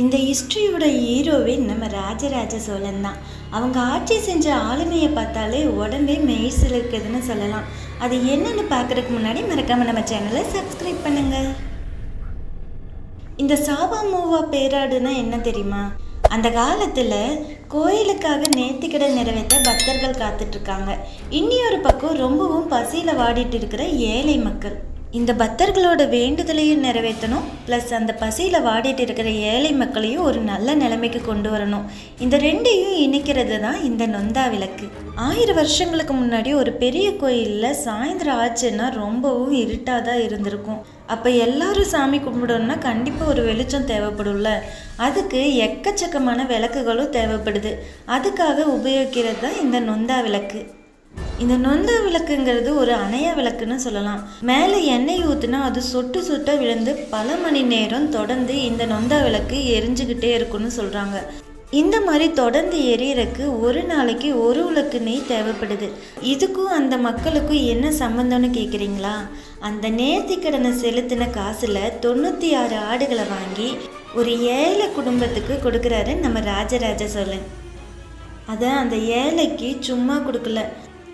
இந்த ஹிஸ்ட்ரியோட ஹீரோவே நம்ம ராஜராஜ சோழன் தான் அவங்க ஆட்சி செஞ்ச ஆளுமையை பார்த்தாலே உடம்பே மெய்சில் இருக்குதுன்னு சொல்லலாம். அது என்னன்னு பார்க்குறதுக்கு முன்னாடி மறக்காமல் நம்ம சேனலை சப்ஸ்கிரைப் பண்ணுங்கள் இந்த சாபா மூவா பேராடுனா என்ன தெரியுமா? அந்த காலத்தில் கோயிலுக்காக நேர்த்திக்கடை நிறைவேற்ற பக்தர்கள் காத்துட்ருக்காங்க இன்னியொரு பக்கம் ரொம்பவும் பசியில் வாடிட்டு இருக்கிற ஏழை மக்கள். இந்த பக்தர்களோட வேண்டுதலையும் நிறைவேற்றணும் ப்ளஸ் அந்த பசியில் வாடிட்டு இருக்கிற ஏழை மக்களையும் ஒரு நல்ல நிலைமைக்கு கொண்டு வரணும். இந்த ரெண்டையும் இணைக்கிறது தான் இந்த நொந்தா விளக்கு. ஆயிரம் வருஷங்களுக்கு முன்னாடி ஒரு பெரிய கோயிலில் சாயந்தரம் ஆச்சுன்னா ரொம்பவும் இருட்டாக தான் இருந்திருக்கும். அப்போ எல்லாரும் சாமி கும்பிடணும்னா கண்டிப்பாக ஒரு வெளிச்சம் தேவைப்படும்ல. அதுக்கு எக்கச்சக்கமான விளக்குகளும் தேவைப்படுது. அதுக்காக உபயோகிக்கிறது தான் இந்த நொந்தா விளக்கு. இந்த நொந்தா விளக்குங்கிறது ஒரு அணைய விளக்குன்னு சொல்லலாம். மேலே எண்ணெய் ஊற்றுனா அது சொட்டு சொட்ட விழுந்து பல மணி நேரம் தொடர்ந்து இந்த நொந்தா விளக்கு எரிஞ்சுக்கிட்டே இருக்குன்னு சொல்கிறாங்க இந்த மாதிரி தொடர்ந்து எரியறக்கு ஒரு நாளைக்கு ஒரு விளக்கு நெய் தேவைப்படுது. இதுக்கும் அந்த மக்களுக்கும் என்ன சம்பந்தம்னு கேட்குறீங்களா அந்த நேர்த்திக்கடனை செலுத்தின காசில் தொண்ணூற்றி ஆறு ஆடுகளை வாங்கி ஒரு ஏழை குடும்பத்துக்கு கொடுக்குறாரு நம்ம ராஜராஜ சோழன். அதை அந்த ஏழைக்கு சும்மா கொடுக்கல.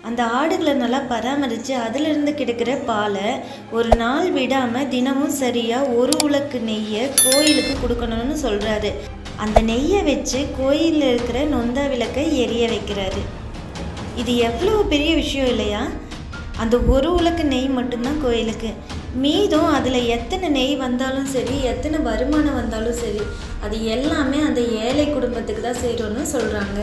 அந்த ஆடுகளை நல்லா பராமரித்து அதிலிருந்து கிடைக்கிற பாலை ஒரு நாள் விடாமல் தினமும் சரியாக ஒரு உலக்கு நெய்யை கோயிலுக்கு கொடுக்கணும்னு சொல்கிறாரு அந்த நெய்யை வச்சு கோயிலில் இருக்கிற நொந்தா விளக்கை எரிய வைக்கிறாரு. இது எவ்வளோ பெரிய விஷயம் இல்லையா? அந்த ஒரு உலக்கு நெய் மட்டும்தான் கோயிலுக்கு. மீதம் அதில் எத்தனை நெய் வந்தாலும் சரி எத்தனை வருமானம் வந்தாலும் சரி அது எல்லாமே அந்த ஏழை குடும்பத்துக்கு தான் செய்கிறோன்னு சொல்கிறாங்க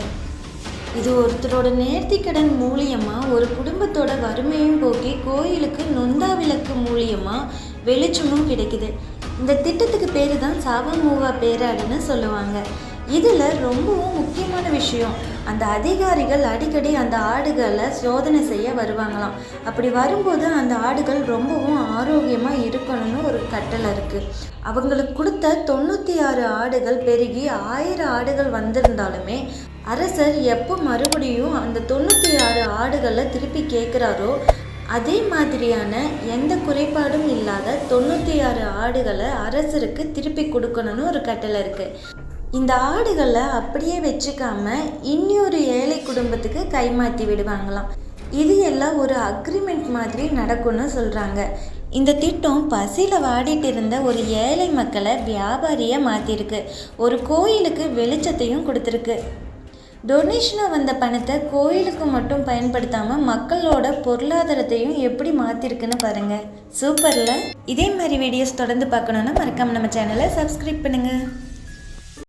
இது ஒருத்தரோட நேர்த்திக்கடன் மூலியமாக ஒரு குடும்பத்தோட வறுமையும் போக்கி கோயிலுக்கு நொந்தா விளக்கு மூலியமாக வெளிச்சமும் கிடைக்குது. இந்த திட்டத்துக்கு பேர் தான் சாபமூவா பேராடுன்னு சொல்லுவாங்க. இதில் ரொம்பவும் முக்கியமான விஷயம் அந்த அதிகாரிகள் அடிக்கடி அந்த ஆடுகளை சோதனை செய்ய வருவாங்களாம். அப்படி வரும்போது அந்த ஆடுகள் ரொம்பவும் ஆரோக்கியமாக இருக்கணும்னு ஒரு கட்டளை இருக்குது அவங்களுக்கு கொடுத்த தொண்ணூற்றி ஆறு ஆடுகள் பெருகி ஆயிரம் ஆடுகள் வந்திருந்தாலுமே அரசர் எப்போ மறுபடியும் அந்த தொண்ணூற்றி ஆறு ஆடுகளை திருப்பி கேட்குறாரோ அதே மாதிரியான எந்த குறைபாடும் இல்லாத தொண்ணூற்றி ஆறு ஆடுகளை அரசருக்கு திருப்பி கொடுக்கணும்னு ஒரு கட்டளை இருக்குது இந்த ஆடுகளை அப்படியே வச்சுக்காம இன்னொரு ஏழை குடும்பத்துக்கு கைமாற்றி விடுவாங்களாம். இது எல்லாம் ஒரு அக்ரிமெண்ட் மாதிரி நடக்கும்னு சொல்கிறாங்க இந்த திட்டம் பசியில் வாடிட்டு இருந்த ஒரு ஏழை மக்களை வியாபாரியாக மாற்றிருக்கு ஒரு கோயிலுக்கு வெளிச்சத்தையும் கொடுத்துருக்கு. டொனேஷனாக வந்த பணத்தை கோயிலுக்கு மட்டும் பயன்படுத்தாமல் மக்களோட பொருளாதாரத்தையும் எப்படி மாற்றிருக்குன்னு பாருங்கள் சூப்பரில்? இதே மாதிரி வீடியோஸ் தொடர்ந்து பார்க்கணுன்னா மறக்காமல் நம்ம சேனலை சப்ஸ்கிரைப் பண்ணுங்கள்